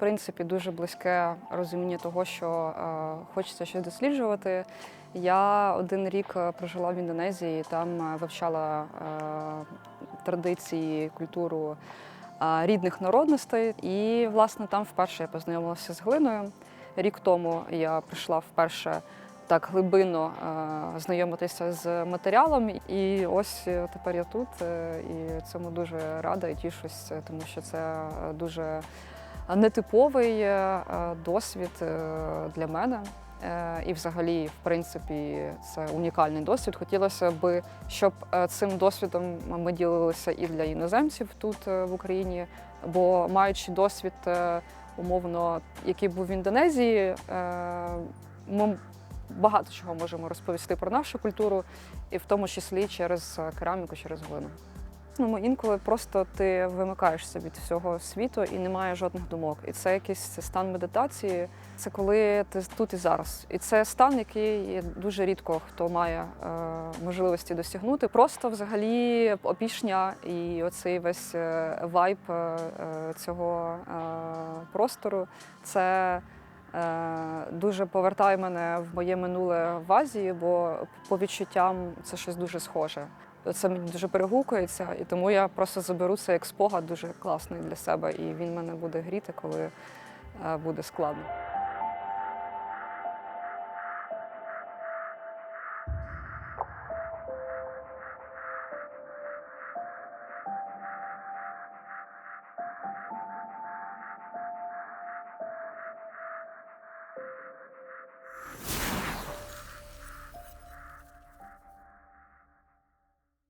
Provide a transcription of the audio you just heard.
принципі дуже близьке розуміння того, що е, хочеться щось досліджувати. Я один рік е, прожила в Індонезії, там е, вивчала традиції, культуру рідних народностей. І, власне, там вперше я познайомилася з глиною. Рік тому я прийшла вперше так глибинно знайомитися з матеріалом. І ось тепер я тут і цьому дуже рада і тішусь, тому що це дуже нетиповий е, е, досвід е, для мене. Е, І, взагалі, в принципі, це унікальний досвід. Хотілося б, щоб е, цим досвідом ми ділилися і для іноземців тут е, в Україні, бо маючи досвід е, умовно, який був в Індонезії, е, ми багато чого можемо розповісти про нашу культуру, і в тому числі через е, кераміку, через глину. Ну, інколи просто ти вимикаєшся від всього світу і немає жодних думок. І це якийсь стан медитації. Це коли ти тут і зараз. І це стан, який дуже рідко хто має е, можливості досягнути. Просто взагалі опішня і оцей весь е, вайб е, е, цього е, простору. Це е, дуже повертає мене в моє минуле в Азії, бо по відчуттям це щось дуже схоже. Це мені дуже перегукується, і тому я просто заберу це як спогад дуже класний для себе, і він мене буде гріти, коли е, буде складно.